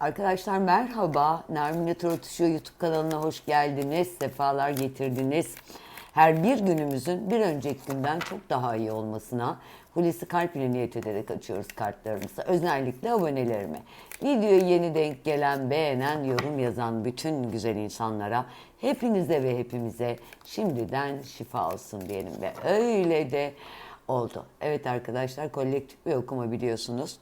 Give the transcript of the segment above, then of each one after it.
Arkadaşlar merhaba. Nermin Turtuşu YouTube kanalına hoş geldiniz. Sefalar getirdiniz. Her bir günümüzün bir önceki günden çok daha iyi olmasına Hulusi Kalp ile niyet ederek açıyoruz kartlarımızı. Özellikle abonelerime. Videoyu yeni denk gelen, beğenen, yorum yazan bütün güzel insanlara, hepinize ve hepimize şimdiden şifa olsun diyelim. Ve öyle de oldu. Evet arkadaşlar kolektif bir okuma biliyorsunuz.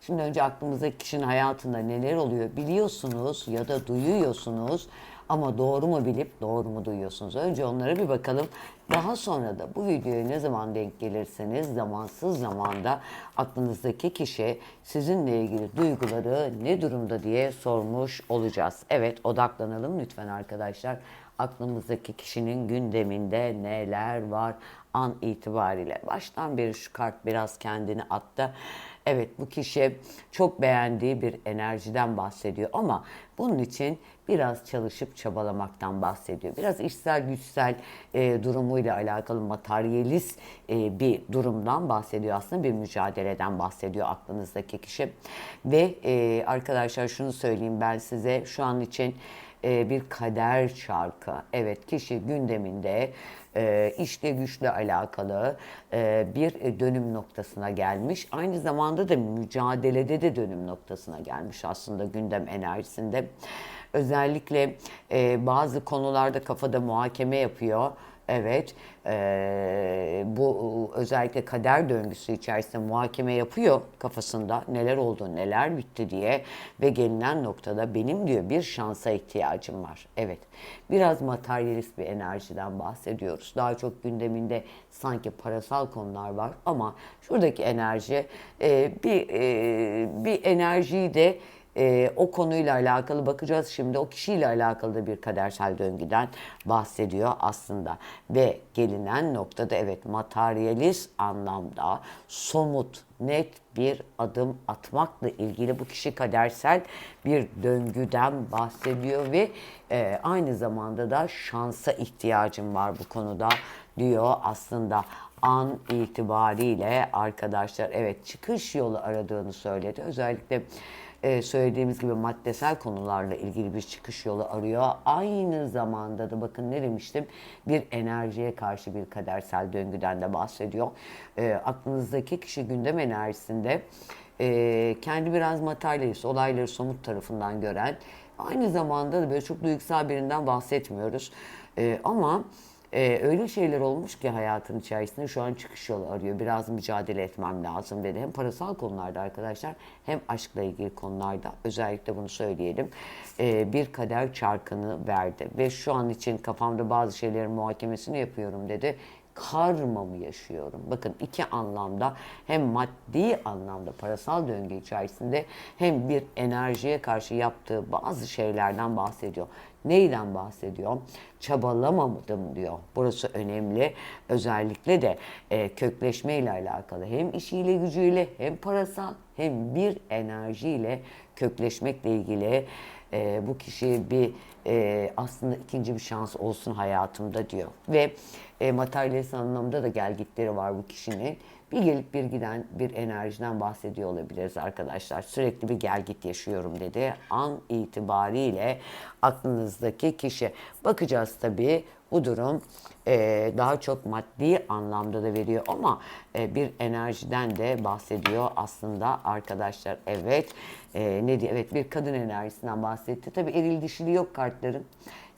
Şimdi önce aklımızdaki kişinin hayatında neler oluyor biliyorsunuz ya da duyuyorsunuz. Ama doğru mu bilip doğru mu duyuyorsunuz? Önce onlara bir bakalım. Daha sonra da bu videoya ne zaman denk gelirseniz zamansız zamanda aklınızdaki kişi sizinle ilgili duyguları ne durumda diye sormuş olacağız. Evet odaklanalım lütfen arkadaşlar. Aklımızdaki kişinin gündeminde neler var an itibariyle. Baştan beri şu kart biraz kendini attı. Evet bu kişi çok beğendiği bir enerjiden bahsediyor ama bunun için biraz çalışıp çabalamaktan bahsediyor. Biraz işsel güçsel e, durumuyla alakalı materyalist e, bir durumdan bahsediyor. Aslında bir mücadeleden bahsediyor aklınızdaki kişi. Ve e, arkadaşlar şunu söyleyeyim ben size şu an için e, bir kader çarkı. Evet kişi gündeminde e, işle güçle alakalı e, bir dönüm noktasına gelmiş. Aynı zamanda da mücadelede de dönüm noktasına gelmiş aslında gündem enerjisinde. Özellikle e, bazı konularda kafada muhakeme yapıyor. Evet, eee, bu özellikle kader döngüsü içerisinde muhakeme yapıyor kafasında neler oldu, neler bitti diye ve gelinen noktada benim diyor bir şansa ihtiyacım var. Evet, biraz materyalist bir enerjiden bahsediyoruz. Daha çok gündeminde sanki parasal konular var ama şuradaki enerji eee, bir eee, bir enerjiyi de ee, o konuyla alakalı bakacağız şimdi. O kişiyle alakalı da bir kadersel döngüden bahsediyor aslında. Ve gelinen noktada evet materyalist anlamda somut, net bir adım atmakla ilgili bu kişi kadersel bir döngüden bahsediyor ve e, aynı zamanda da şansa ihtiyacım var bu konuda diyor aslında an itibariyle arkadaşlar evet çıkış yolu aradığını söyledi. Özellikle e, söylediğimiz gibi maddesel konularla ilgili bir çıkış yolu arıyor. Aynı zamanda da bakın ne demiştim bir enerjiye karşı bir kadersel döngüden de bahsediyor. E, aklınızdaki kişi gündem enerjisinde e, kendi biraz materyalist, olayları somut tarafından gören aynı zamanda da böyle çok duygusal birinden bahsetmiyoruz. E, ama ee, öyle şeyler olmuş ki hayatın içerisinde şu an çıkış yolu arıyor. Biraz mücadele etmem lazım dedi. Hem parasal konularda arkadaşlar hem aşkla ilgili konularda özellikle bunu söyleyelim. Ee, bir kader çarkını verdi ve şu an için kafamda bazı şeylerin muhakemesini yapıyorum dedi karma mı yaşıyorum? Bakın iki anlamda hem maddi anlamda parasal döngü içerisinde hem bir enerjiye karşı yaptığı bazı şeylerden bahsediyor. Neyden bahsediyor? Çabalamadım diyor. Burası önemli. Özellikle de e, kökleşme ile alakalı hem işiyle gücüyle hem parasal hem bir enerjiyle kökleşmekle ilgili e, bu kişi bir e, aslında ikinci bir şans olsun hayatımda diyor. Ve e, materyalist anlamda da gelgitleri var bu kişinin. Bir gelip bir giden bir enerjiden bahsediyor olabiliriz arkadaşlar. Sürekli bir gelgit yaşıyorum dedi. An itibariyle aklınızdaki kişi. Bakacağız tabii bu durum e, daha çok maddi anlamda da veriyor ama e, bir enerjiden de bahsediyor aslında arkadaşlar. Evet e, ne diye evet bir kadın enerjisinden bahsetti. Tabii eril dişili yok kartların.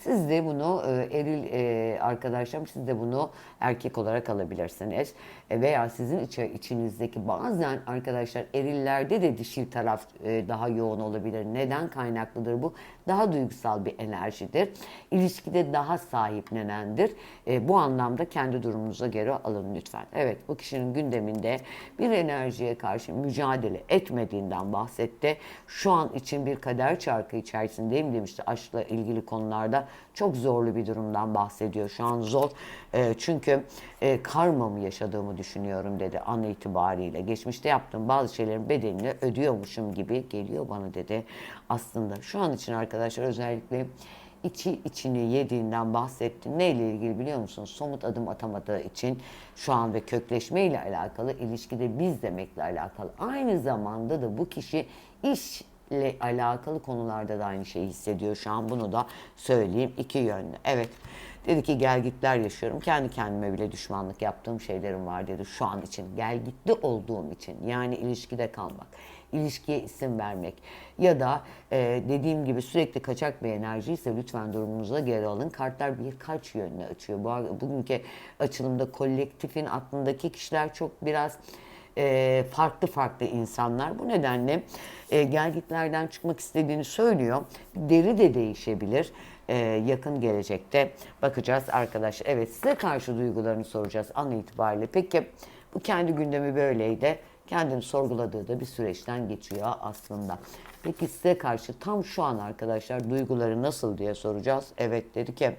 Siz de bunu e, eril e, arkadaşlarım siz de bunu erkek olarak alabilirsiniz. E, veya sizin içi, içinizdeki bazen arkadaşlar erillerde de dişil taraf e, daha yoğun olabilir. Neden kaynaklıdır bu? Daha duygusal bir enerjidir. İlişkide daha sahiplenendir. E, bu anlamda kendi durumunuza göre alın lütfen. Evet bu kişinin gündeminde bir enerjiye karşı mücadele etmediğinden bahsetti. Şu an için bir kader çarkı içerisindeyim demişti aşkla ilgili konularda. Çok zorlu bir durumdan bahsediyor. Şu an zor. E, çünkü e, karma mı yaşadığımı düşünüyorum dedi an itibariyle. Geçmişte yaptığım bazı şeylerin bedelini ödüyormuşum gibi geliyor bana dedi. Aslında şu an için arkadaşlar özellikle içi içini yediğinden bahsetti. Neyle ilgili biliyor musunuz? Somut adım atamadığı için şu an ve kökleşme ile alakalı ilişkide biz demekle alakalı. Aynı zamanda da bu kişi iş ile alakalı konularda da aynı şeyi hissediyor şu an. Bunu da söyleyeyim iki yönlü. Evet. Dedi ki gel gitler yaşıyorum. Kendi kendime bile düşmanlık yaptığım şeylerim var dedi şu an için. Gel gitti olduğum için. Yani ilişkide kalmak. ilişkiye isim vermek. Ya da e, dediğim gibi sürekli kaçak bir enerji ise lütfen durumunuza geri alın. Kartlar birkaç yönlü açıyor. Bu, bugünkü açılımda kolektifin aklındaki kişiler çok biraz e, farklı farklı insanlar. Bu nedenle e, gelgitlerden çıkmak istediğini söylüyor. Deri de değişebilir. E, yakın gelecekte bakacağız arkadaşlar. Evet size karşı duygularını soracağız an itibariyle. Peki bu kendi gündemi böyleydi. Kendini sorguladığı da bir süreçten geçiyor aslında. Peki size karşı tam şu an arkadaşlar duyguları nasıl diye soracağız. Evet dedi ki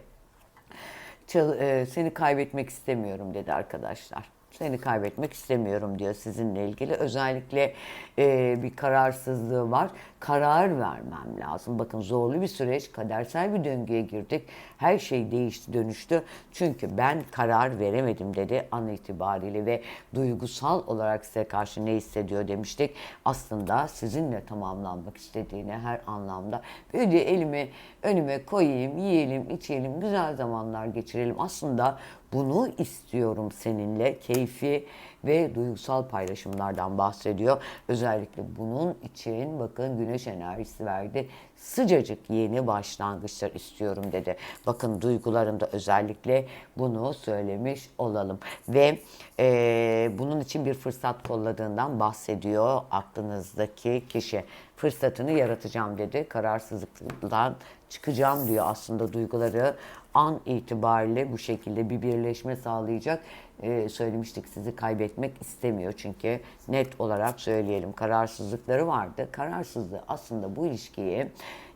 "Çal- e, seni kaybetmek istemiyorum dedi arkadaşlar. Seni kaybetmek istemiyorum diyor sizinle ilgili. Özellikle e, bir kararsızlığı var. Karar vermem lazım. Bakın zorlu bir süreç, kadersel bir döngüye girdik. Her şey değişti, dönüştü. Çünkü ben karar veremedim dedi an itibariyle ve duygusal olarak size karşı ne hissediyor demiştik. Aslında sizinle tamamlanmak istediğini her anlamda böyle elimi önüme koyayım, yiyelim, içelim, güzel zamanlar geçirelim. Aslında bunu istiyorum seninle. Keyfi ve duygusal paylaşımlardan bahsediyor. Özellikle bunun için bakın güneş enerjisi verdi. Sıcacık yeni başlangıçlar istiyorum dedi. Bakın duygularında özellikle bunu söylemiş olalım. Ve eee, bunun için bir fırsat kolladığından bahsediyor aklınızdaki kişi. Fırsatını yaratacağım dedi. Kararsızlıktan çıkacağım diyor aslında duyguları an itibariyle bu şekilde bir birleşme sağlayacak. Ee, söylemiştik sizi kaybetmek istemiyor çünkü net olarak söyleyelim kararsızlıkları vardı. Kararsızlığı aslında bu ilişkiyi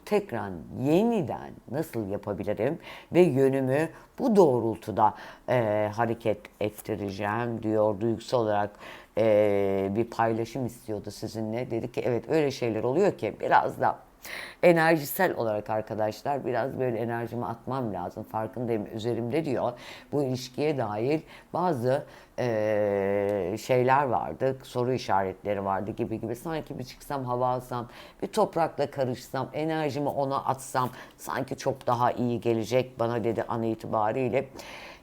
tekrar yeniden nasıl yapabilirim ve yönümü bu doğrultuda e, hareket ettireceğim diyor duygusal olarak e, bir paylaşım istiyordu sizinle. Dedi ki evet öyle şeyler oluyor ki biraz da enerjisel olarak arkadaşlar biraz böyle enerjimi atmam lazım farkındayım üzerimde diyor. Bu ilişkiye dair bazı eee, şeyler vardı, soru işaretleri vardı gibi gibi. Sanki bir çıksam hava alsam, bir toprakla karışsam, enerjimi ona atsam sanki çok daha iyi gelecek bana dedi an itibariyle.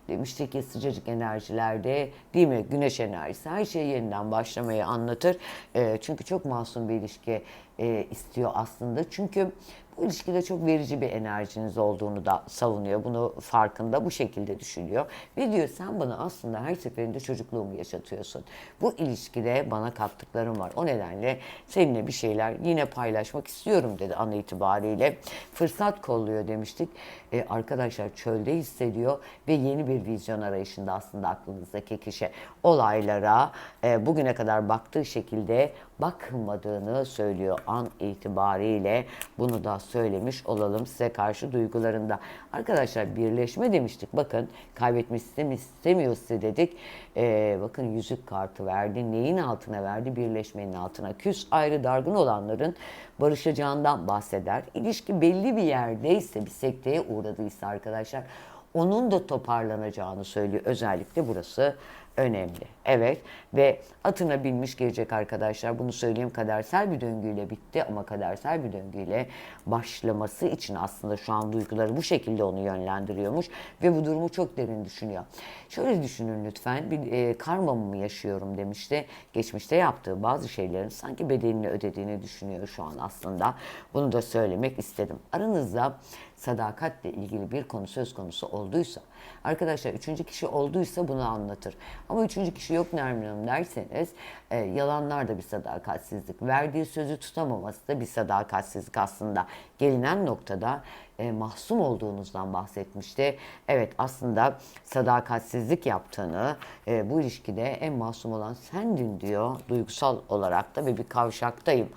Demişti ki sıcacık enerjilerde değil mi güneş enerjisi her şeyi yeniden başlamayı anlatır. Eee, çünkü çok masum bir ilişki eee, istiyor aslında. Çünkü bu ilişkide çok verici bir enerjiniz olduğunu da savunuyor. Bunu farkında bu şekilde düşünüyor. Ve diyor sen bana aslında her seferinde çocukluğumu yaşatıyorsun. Bu ilişkide bana kattıklarım var. O nedenle seninle bir şeyler yine paylaşmak istiyorum dedi an itibariyle. Fırsat kolluyor demiştik. Ee, arkadaşlar çölde hissediyor ve yeni bir vizyon arayışında aslında aklınızdaki kişi olaylara e, bugüne kadar baktığı şekilde bakmadığını söylüyor an itibariyle. Bunu da söylemiş olalım size karşı duygularında. Arkadaşlar birleşme demiştik. Bakın kaybetmek istem- istemiyor size dedik. Ee, bakın yüzük kartı verdi. Neyin altına verdi? Birleşmenin altına. Küs ayrı dargın olanların barışacağından bahseder. İlişki belli bir yerdeyse bir sekteye uğradıysa arkadaşlar onun da toparlanacağını söylüyor. Özellikle burası önemli. Evet ve atına binmiş gelecek arkadaşlar. Bunu söyleyeyim kadersel bir döngüyle bitti ama kadersel bir döngüyle başlaması için aslında şu an duyguları bu şekilde onu yönlendiriyormuş ve bu durumu çok derin düşünüyor. Şöyle düşünün lütfen bir e, karma mı yaşıyorum demişti. Geçmişte yaptığı bazı şeylerin sanki bedelini ödediğini düşünüyor şu an aslında. Bunu da söylemek istedim. Aranızda sadakatle ilgili bir konu söz konusu olduysa, arkadaşlar üçüncü kişi olduysa bunu anlatır. Ama üçüncü kişi yok Nermin Hanım derseniz e, yalanlar da bir sadakatsizlik. Verdiği sözü tutamaması da bir sadakatsizlik aslında. Gelinen noktada e, mahzun olduğunuzdan bahsetmişti. Evet aslında sadakatsizlik yaptığını, e, bu ilişkide en masum olan sendin diyor duygusal olarak da ve bir kavşaktayım.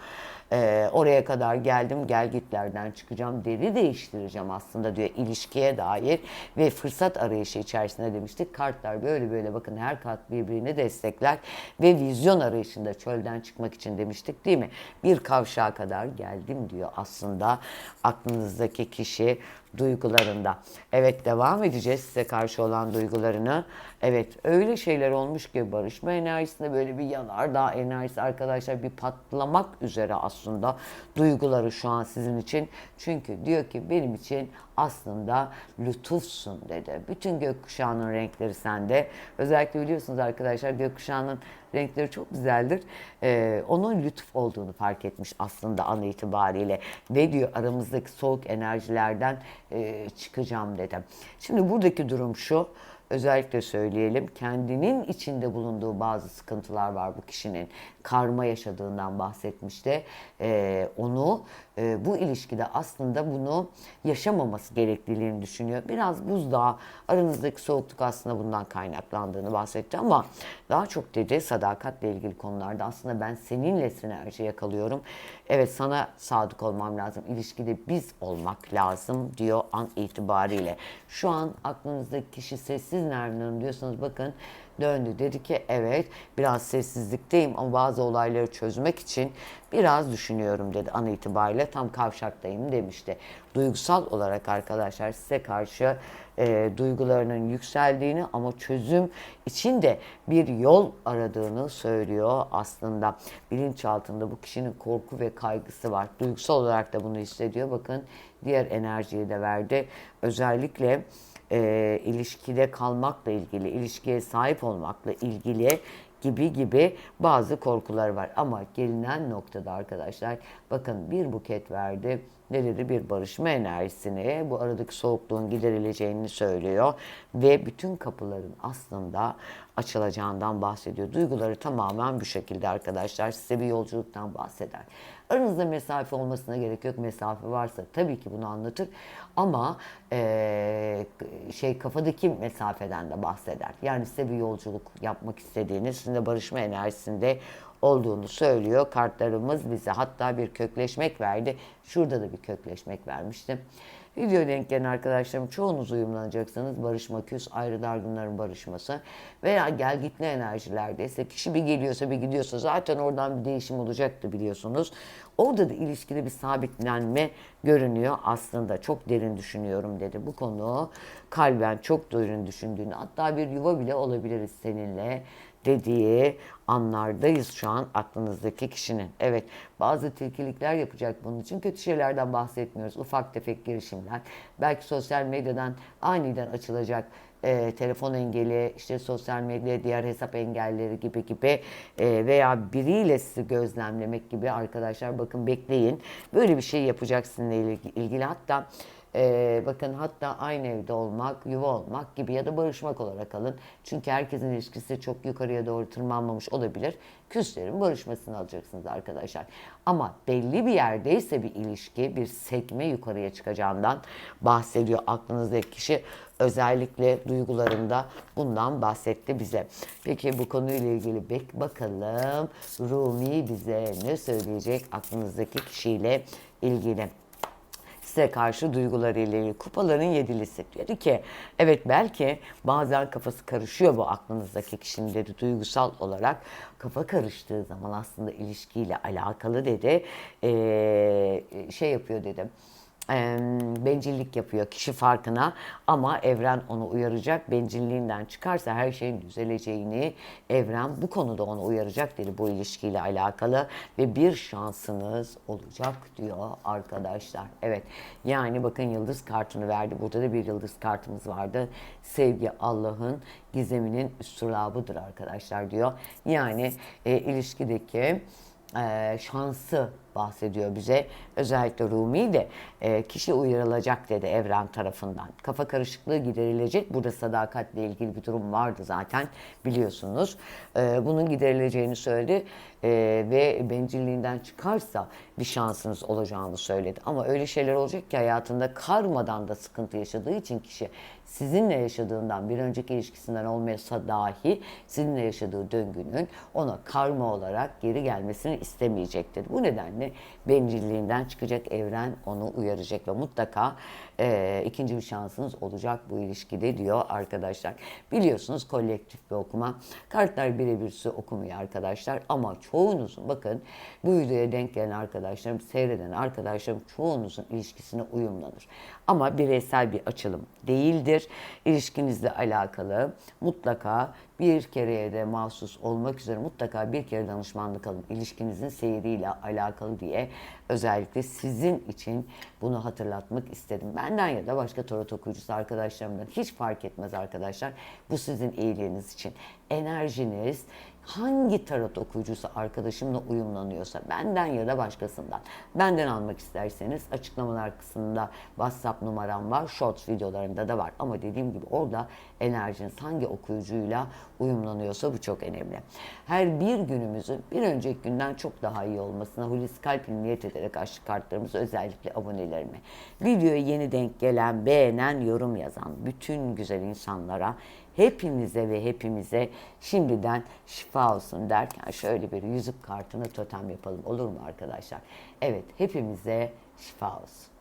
Ee, oraya kadar geldim gel gitlerden çıkacağım deri değiştireceğim aslında diyor ilişkiye dair ve fırsat arayışı içerisinde demiştik kartlar böyle böyle bakın her kart birbirini destekler ve vizyon arayışında çölden çıkmak için demiştik değil mi? Bir kavşağa kadar geldim diyor aslında aklınızdaki kişi duygularında. Evet devam edeceğiz size karşı olan duygularını. Evet öyle şeyler olmuş ki barışma enerjisinde böyle bir yanardağ enerjisi arkadaşlar bir patlamak üzere aslında duyguları şu an sizin için. Çünkü diyor ki benim için aslında lütufsun dedi. Bütün gökkuşağının renkleri sende. Özellikle biliyorsunuz arkadaşlar gökkuşağının renkleri çok güzeldir. Ee, onun lütuf olduğunu fark etmiş aslında an itibariyle. Ve diyor aramızdaki soğuk enerjilerden e, çıkacağım dedi. Şimdi buradaki durum şu özellikle söyleyelim kendinin içinde bulunduğu bazı sıkıntılar var bu kişinin karma yaşadığından bahsetmişti. Ee, onu e, bu ilişkide aslında bunu yaşamaması gerektiğini düşünüyor. Biraz buzdağı aranızdaki soğukluk aslında bundan kaynaklandığını bahsetti ama daha çok dedi sadakatle ilgili konularda aslında ben seninle sinerji yakalıyorum evet sana sadık olmam lazım ilişkide biz olmak lazım diyor an itibariyle şu an aklınızdaki kişi sessiz Nermin Hanım diyorsanız bakın döndü. Dedi ki evet biraz sessizlikteyim ama bazı olayları çözmek için biraz düşünüyorum dedi an itibariyle. Tam kavşaktayım demişti. Duygusal olarak arkadaşlar size karşı e, duygularının yükseldiğini ama çözüm için de bir yol aradığını söylüyor aslında. Bilinçaltında bu kişinin korku ve kaygısı var. Duygusal olarak da bunu hissediyor. Bakın diğer enerjiyi de verdi. Özellikle e, ilişkide kalmakla ilgili, ilişkiye sahip olmakla ilgili gibi gibi bazı korkular var. Ama gelinen noktada arkadaşlar bakın bir buket verdi. Ne dedi? Bir barışma enerjisini, bu aradaki soğukluğun giderileceğini söylüyor. Ve bütün kapıların aslında açılacağından bahsediyor. Duyguları tamamen bu şekilde arkadaşlar. Size bir yolculuktan bahseder. Aranızda mesafe olmasına gerek yok. Mesafe varsa tabii ki bunu anlatır. Ama e, şey kafadaki mesafeden de bahseder. Yani size bir yolculuk yapmak istediğiniz, sizin de barışma enerjisinde olduğunu söylüyor. Kartlarımız bize hatta bir kökleşmek verdi. Şurada da bir kökleşmek vermiştim. Video denk gelen arkadaşlarım çoğunuz uyumlanacaksınız. Barışma, küs, ayrı dargınların barışması veya gel gitme enerjilerdeyse kişi bir geliyorsa bir gidiyorsa zaten oradan bir değişim olacaktı biliyorsunuz. Orada da ilişkide bir sabitlenme görünüyor aslında. Çok derin düşünüyorum dedi. Bu konu kalben çok derin düşündüğünü hatta bir yuva bile olabiliriz seninle dediği anlardayız şu an aklınızdaki kişinin. Evet bazı tilkilikler yapacak bunun için kötü şeylerden bahsetmiyoruz. Ufak tefek girişimler. Belki sosyal medyadan aniden açılacak e, telefon engeli, işte sosyal medya, diğer hesap engelleri gibi gibi e, veya biriyle sizi gözlemlemek gibi arkadaşlar bakın bekleyin. Böyle bir şey yapacak sizinle ilgili. Hatta ee, bakın hatta aynı evde olmak, yuva olmak gibi ya da barışmak olarak alın. Çünkü herkesin ilişkisi çok yukarıya doğru tırmanmamış olabilir. Küslerin barışmasını alacaksınız arkadaşlar. Ama belli bir yerdeyse bir ilişki, bir sekme yukarıya çıkacağından bahsediyor aklınızdaki kişi. Özellikle duygularında bundan bahsetti bize. Peki bu konuyla ilgili bek bakalım. Rumi bize ne söyleyecek aklınızdaki kişiyle ilgili? Size karşı duygularıyla ilgili kupaların yedilisi. Dedi ki evet belki bazen kafası karışıyor bu aklınızdaki kişinin dedi. Duygusal olarak kafa karıştığı zaman aslında ilişkiyle alakalı dedi. Ee, şey yapıyor dedim e, bencillik yapıyor kişi farkına ama evren onu uyaracak. Bencilliğinden çıkarsa her şeyin düzeleceğini evren bu konuda onu uyaracak dedi bu ilişkiyle alakalı ve bir şansınız olacak diyor arkadaşlar. Evet yani bakın yıldız kartını verdi. Burada da bir yıldız kartımız vardı. Sevgi Allah'ın gizeminin üstürabıdır arkadaşlar diyor. Yani e, ilişkideki e, şansı bahsediyor bize. Özellikle Rumi de e, kişi uyarılacak dedi evren tarafından. Kafa karışıklığı giderilecek. Burada sadakatle ilgili bir durum vardı zaten biliyorsunuz. E, bunun giderileceğini söyledi e, ve bencilliğinden çıkarsa bir şansınız olacağını söyledi. Ama öyle şeyler olacak ki hayatında karmadan da sıkıntı yaşadığı için kişi sizinle yaşadığından bir önceki ilişkisinden olmasa dahi sizinle yaşadığı döngünün ona karma olarak geri gelmesini istemeyecektir. Bu nedenle bencilliğinden çıkacak evren onu uyaracak ve mutlaka e, ikinci bir şansınız olacak bu ilişkide diyor arkadaşlar. Biliyorsunuz kolektif bir okuma. Kartlar birebir size okumuyor arkadaşlar ama çoğunuzun bakın bu videoya denk gelen arkadaşlarım, seyreden arkadaşlarım çoğunuzun ilişkisine uyumlanır. Ama bireysel bir açılım değildir. İlişkinizle alakalı mutlaka bir kereye de mahsus olmak üzere mutlaka bir kere danışmanlık alın. İlişkinizin seyriyle alakalı diye özellikle sizin için bunu hatırlatmak istedim. Benden ya da başka tarot okuyucusu arkadaşlarımdan hiç fark etmez arkadaşlar. Bu sizin iyiliğiniz için. Enerjiniz hangi tarot okuyucusu arkadaşımla uyumlanıyorsa benden ya da başkasından. Benden almak isterseniz açıklamalar kısmında WhatsApp numaram var. Shorts videolarında da var. Ama dediğim gibi orada enerjiniz hangi okuyucuyla uyumlanıyorsa bu çok önemli. Her bir günümüzün bir önceki günden çok daha iyi olmasına Hulusi Kalp'in niyet ederek açtık kartlarımızı özellikle abonelerime. Videoya yeni denk gelen, beğenen, yorum yazan bütün güzel insanlara hepinize ve hepimize şimdiden şifa olsun derken şöyle bir yüzük kartını totem yapalım olur mu arkadaşlar? Evet hepimize şifa olsun.